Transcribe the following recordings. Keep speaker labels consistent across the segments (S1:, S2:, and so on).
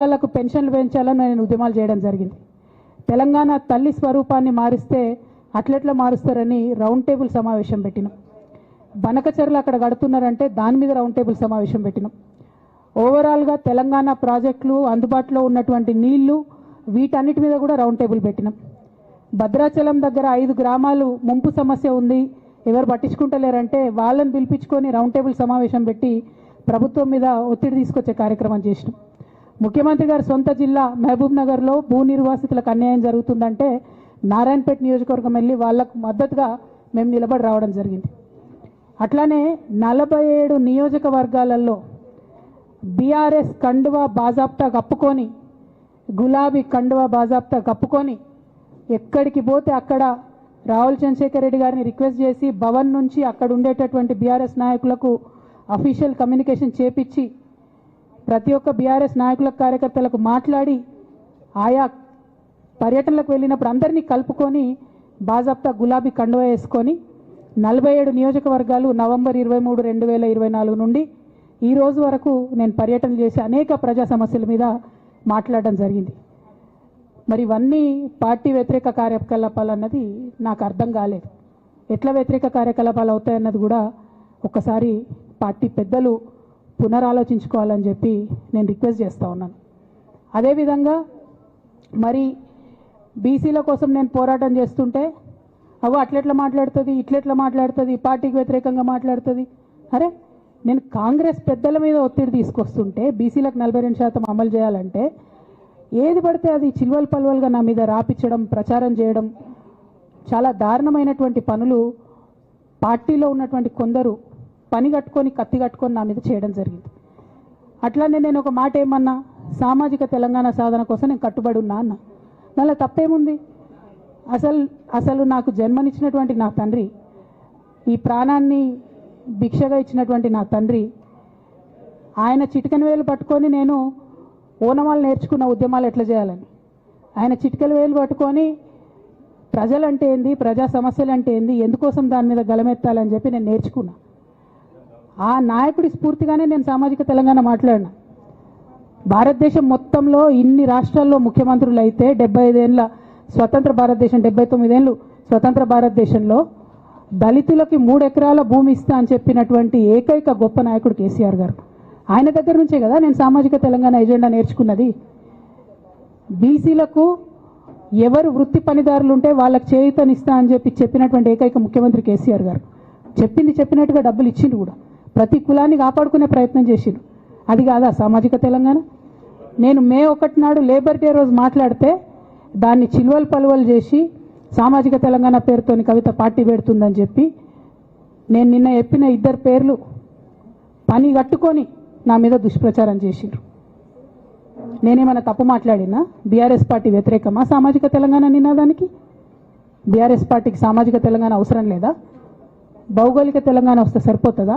S1: పిల్లలకు పెన్షన్లు పెంచాలని నేను ఉద్యమాలు చేయడం జరిగింది. తెలంగాణ తల్లి స్వరూపాన్ని మారిస్తే అట్లెట్లా మారుస్తారని రౌండ్ టేబుల్ సమావేశం పెట్టినాం. బనకచర్లు అక్కడ కడుతున్నారంటే దాని మీద రౌండ్ టేబుల్ సమావేశం పెట్టినాం. ఓవరాల్గా తెలంగాణ ప్రాజెక్టులు అందుబాటులో ఉన్నటువంటి నీళ్ళు వీటన్నిటి మీద కూడా రౌండ్ టేబుల్ పెట్టినాం. భద్రాచలం దగ్గర ఐదు గ్రామాలు ముంపు సమస్య ఉంది. ఎవరు పట్టించుకుంటలేరంటే వాళ్ళని పిలిపించుకొని రౌండ్ టేబుల్ సమావేశం పెట్టి ప్రభుత్వం మీద ఒత్తిడి తీసుకొచ్చే కార్యక్రమం చేసినాం. ముఖ్యమంత్రి గారి సొంత జిల్లా మహబూబ్ నగర్లో భూ నిర్వాసితులకు అన్యాయం జరుగుతుందంటే నారాయణపేట నియోజకవర్గం వెళ్ళి వాళ్ళకు మద్దతుగా మేము నిలబడి రావడం జరిగింది. అట్లానే నలభై ఏడు నియోజకవర్గాలలో బీఆర్ఎస్ కండువా బాజాప్తా కప్పుకొని గులాబీ కండువా బాజాప్తా కప్పుకొని ఎక్కడికి పోతే అక్కడ రాహుల్ చంద్రశేఖర్ రెడ్డి గారిని రిక్వెస్ట్ చేసి భవన్ నుంచి అక్కడ ఉండేటటువంటి బీఆర్ఎస్ నాయకులకు అఫీషియల్ కమ్యూనికేషన్ చేపించి ప్రతి ఒక్క బీఆర్ఎస్ నాయకుల కార్యకర్తలకు మాట్లాడి ఆయా పర్యటనలకు వెళ్ళినప్పుడు అందరినీ కలుపుకొని బాజాప్తా గులాబీ కండువ వేసుకొని నలభై ఏడు నియోజకవర్గాలు నవంబర్ ఇరవై మూడు రెండు వేల ఇరవై నాలుగు నుండి ఈ రోజు వరకు నేను పర్యటన చేసి అనేక ప్రజా సమస్యల మీద మాట్లాడడం జరిగింది. మరి ఇవన్నీ పార్టీ వ్యతిరేక కార్యకలాపాలు అన్నది నాకు అర్థం కాలేదు. ఎట్లా వ్యతిరేక కార్యకలాపాలు అవుతాయన్నది కూడా ఒకసారి పార్టీ పెద్దలు పునరాలోచించుకోవాలని చెప్పి నేను రిక్వెస్ట్ చేస్తూ ఉన్నాను. అదేవిధంగా మరి బీసీల కోసం నేను పోరాటం చేస్తుంటే అవ్వ అట్లెట్లా మాట్లాడుతుంది ఇట్లెట్లా మాట్లాడుతుంది పార్టీకి వ్యతిరేకంగా మాట్లాడుతుంది. అరే నేను కాంగ్రెస్ పెద్దల మీద ఒత్తిడి తీసుకొస్తుంటే బీసీలకు నలభై రెండు శాతం అమలు చేయాలంటే ఏది పడితే అది చిల్వల్ పల్వల్గా నా మీద రాపించడం ప్రచారం చేయడం చాలా దారుణమైనటువంటి పనులు పార్టీలో ఉన్నటువంటి కొందరు పని కట్టుకొని కత్తి కట్టుకొని నా మీద చేయడం జరిగింది. అట్లానే నేను ఒక మాట ఏమన్నా సామాజిక తెలంగాణ సాధన కోసం నేను కట్టుబడి ఉన్నా అన్న. దానిలో తప్పేముంది? అసలు అసలు నాకు జన్మనిచ్చినటువంటి నా తండ్రి ఈ ప్రాణాన్ని భిక్షగా ఇచ్చినటువంటి నా తండ్రి ఆయన చిటికెన వేలు పట్టుకొని నేను ఓనమాలు నేర్చుకున్న ఉద్యమాలు ఎట్లా చేయాలని? ఆయన చిటికెల వేలు పట్టుకొని ప్రజలంటే ఏంది ప్రజా సమస్యలు అంటే ఏంది ఎందుకోసం దాని మీద గలమెత్తాలని చెప్పి నేను నేర్చుకున్నా. ఆ నాయకుడి స్ఫూర్తిగానే నేను సామాజిక తెలంగాణ మాట్లాడినా. భారతదేశం మొత్తంలో ఇన్ని రాష్ట్రాల్లో ముఖ్యమంత్రులు అయితే డెబ్బై ఐదేళ్ళ స్వతంత్ర భారతదేశం డెబ్బై తొమ్మిదేళ్ళు స్వతంత్ర భారతదేశంలో దళితులకి మూడు ఎకరాల భూమి ఇస్తా అని చెప్పినటువంటి ఏకైక గొప్ప నాయకుడు కేసీఆర్ గారు. ఆయన దగ్గర నుంచే కదా నేను సామాజిక తెలంగాణ ఎజెండా నేర్చుకున్నది. బీసీలకు ఎవరు వృత్తి పనిదారులు ఉంటే వాళ్ళకి చేయుతనిస్తా అని చెప్పి చెప్పినటువంటి ఏకైక ముఖ్యమంత్రి కేసీఆర్ గారు. చెప్పింది చెప్పినట్టుగా డబ్బులు ఇచ్చింది కూడా. ప్రతి కులాన్ని కాపాడుకునే ప్రయత్నం చేసిండు. అది కాదా సామాజిక తెలంగాణ? నేను మే ఒకటి నాడు లేబర్ డే రోజు మాట్లాడితే దాన్ని చిల్వలు పలువలు చేసి సామాజిక తెలంగాణ పేరుతోని కవిత పార్టీ పెడుతుందని చెప్పి నేను నిన్న చెప్పిన ఇద్దరు పేర్లు పని కట్టుకొని నా మీద దుష్ప్రచారం చేసిండ్రు. నేనేమైనా తప్పు మాట్లాడినా? బీఆర్ఎస్ పార్టీ వ్యతిరేకమా సామాజిక తెలంగాణ నినాదానికి? బీఆర్ఎస్ పార్టీకి సామాజిక తెలంగాణ అవసరం లేదా? భౌగోళిక తెలంగాణ వస్తే సరిపోతుందా?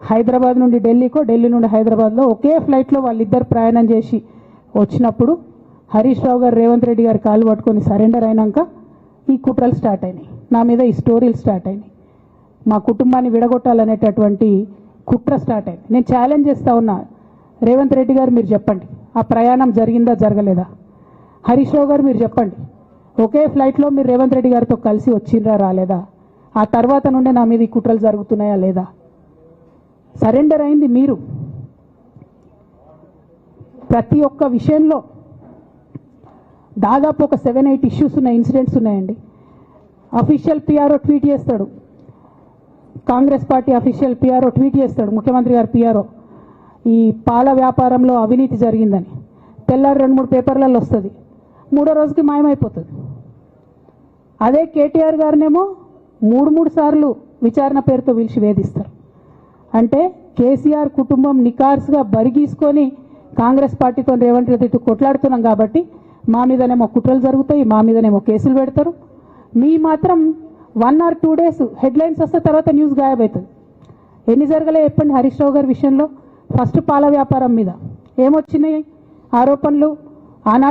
S1: హైదరాబాద్ నుండి ఢిల్లీకో ఢిల్లీ నుండి హైదరాబాద్లో ఒకే ఫ్లైట్లో వాళ్ళిద్దరు ప్రయాణం చేసి వచ్చినప్పుడు హరీష్ రావు గారు రేవంత్ రెడ్డి గారు కాలు పట్టుకొని సరెండర్ అయినాక ఈ కుట్రలు స్టార్ట్ అయినాయి. నా మీద ఈ స్టోరీలు స్టార్ట్ అయినాయి. మా కుటుంబాన్ని విడగొట్టాలనేటటువంటి కుట్ర స్టార్ట్ అయింది నేను ఛాలెంజ్ చేస్తూ ఉన్నా. రేవంత్ రెడ్డి గారు మీరు చెప్పండి. ఆ ప్రయాణం జరిగిందా జరగలేదా? హరీష్ రావు గారు మీరు చెప్పండి. ఒకే ఫ్లైట్లో మీరు రేవంత్ రెడ్డి గారితో కలిసి వచ్చిండ్రా రాలేదా? ఆ తర్వాత నుండే నా మీద ఈ కుట్రలు జరుగుతున్నాయా లేదా? సరెండర్ అయింది మీరు. ప్రతి ఒక్క విషయంలో దాదాపు ఒక సెవెన్ ఎయిట్ ఇష్యూస్ ఉన్నాయి ఇన్సిడెంట్స్ ఉన్నాయండి. అఫీషియల్ పిఆర్ఓ ట్వీట్ చేస్తాడు. Congress party official PRO tweet చేస్తాడు ముఖ్యమంత్రి గారు పిఆర్ఓ. ఈ పాల వ్యాపారంలో అవినీతి జరిగిందని. తెల్లారి రెండు మూడు పేపర్లలో వస్తుంది. మూడో రోజుకి మాయమైపోతుంది. అదే కేటీఆర్ గారినేమో మూడు మూడు సార్లు విచారణ పేరుతో పిలిచి వేధిస్తారు. అంటే కేసీఆర్ కుటుంబం నికార్స్గా బరిగీసుకొని కాంగ్రెస్ పార్టీతో రేవంత్ రెడ్డితో కొట్లాడుతున్నాం కాబట్టి మా మీదనేమో కుట్రలు జరుగుతాయి మా మీదనేమో కేసులు పెడతారు. మీ మాత్రం one or two days headlines వస్తే తర్వాత న్యూస్ గాయబవుతుంది ఎన్ని జరగలే చెప్పండి హరీష్ రావు గారి విషయంలో? ఫస్ట్ పాల వ్యాపారం మీద. ఏమొచ్చినాయి ఆరోపణలు? ఆనాడు